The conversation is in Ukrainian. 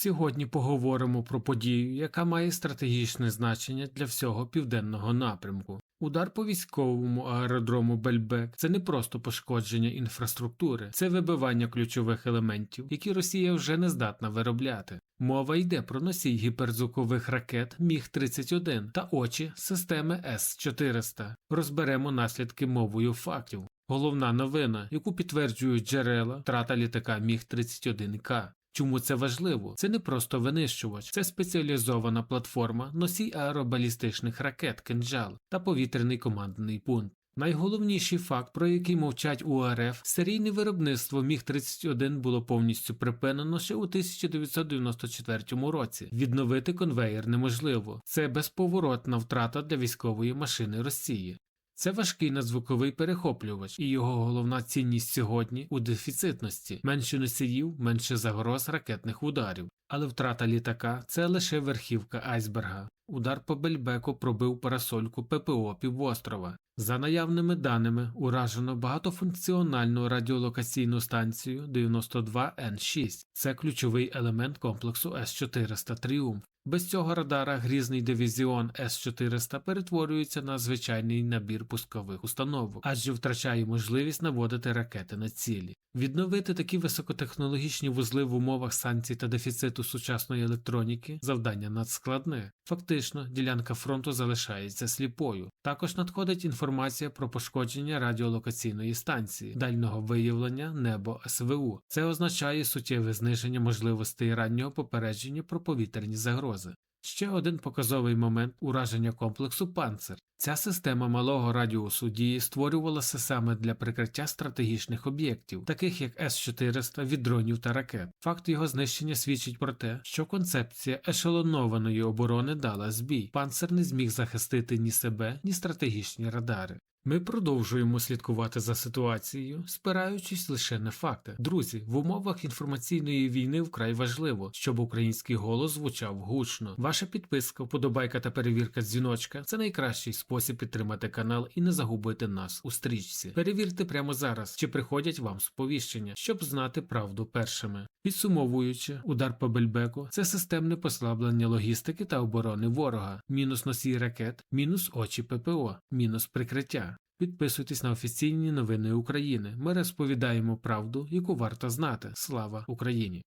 Сьогодні поговоримо про подію, яка має стратегічне значення для всього південного напрямку. Удар по військовому аеродрому Бельбек це не просто пошкодження інфраструктури, це вибивання ключових елементів, які Росія вже не здатна виробляти. Мова йде про носій гіперзвукових ракет Міг-31 та очі системи С-400. Розберемо наслідки мовою фактів. Головна новина, яку підтверджують джерела, втрата літака Міг-31К. Чому це важливо? Це не просто винищувач, це спеціалізована платформа, носій аеробалістичних ракет «Кинджал» та повітряний командний пункт. Найголовніший факт, про який мовчать у РФ, серійне виробництво Міг-31 було повністю припинено ще у 1994 році. Відновити конвеєр неможливо. Це безповоротна втрата для військової машини Росії. Це важкий надзвуковий перехоплювач, і його головна цінність сьогодні у дефіцитності менше носіїв, менше загроз ракетних ударів. Але втрата літака це лише верхівка айсберга. Удар по Бельбеку пробив парасольку ППО півострова. За наявними даними, уражено багатофункціональну радіолокаційну станцію 92Н6. Це ключовий елемент комплексу С-400 Тріумф. Без цього радара грізний дивізіон С-400 перетворюється на звичайний набір пускових установок, адже втрачає можливість наводити ракети на цілі. Відновити такі високотехнологічні вузли в умовах санкцій та дефіциту сучасної електроніки завдання надскладне. Фактично, ділянка фронту залишається сліпою. Також надходить інформація про пошкодження радіолокаційної станції, дальнього виявлення небо СВУ. Це означає суттєве зниження можливостей раннього попередження про повітряні загрози. Ще один показовий момент ураження комплексу «Панцир». Ця система малого радіусу дії створювалася саме для прикриття стратегічних об'єктів, таких як С-400 від дронів та ракет. Факт його знищення свідчить про те, що концепція ешелонованої оборони дала збій. Панцир не зміг захистити ні себе, ні стратегічні радари. Ми продовжуємо слідкувати за ситуацією, спираючись лише на факти. Друзі, в умовах інформаційної війни вкрай важливо, щоб український голос звучав гучно. Ваша підписка, вподобайка та перевірка дзвіночка це найкращий спосіб підтримати канал і не загубити нас у стрічці. Перевірте прямо зараз, чи приходять вам сповіщення, щоб знати правду першими. Підсумовуючи, удар по Бельбеку це системне послаблення логістики та оборони ворога, мінус носій ракет, мінус очі ППО, мінус прикриття. Підписуйтесь на офіційні новини України. Ми розповідаємо правду, яку варто знати. Слава Україні!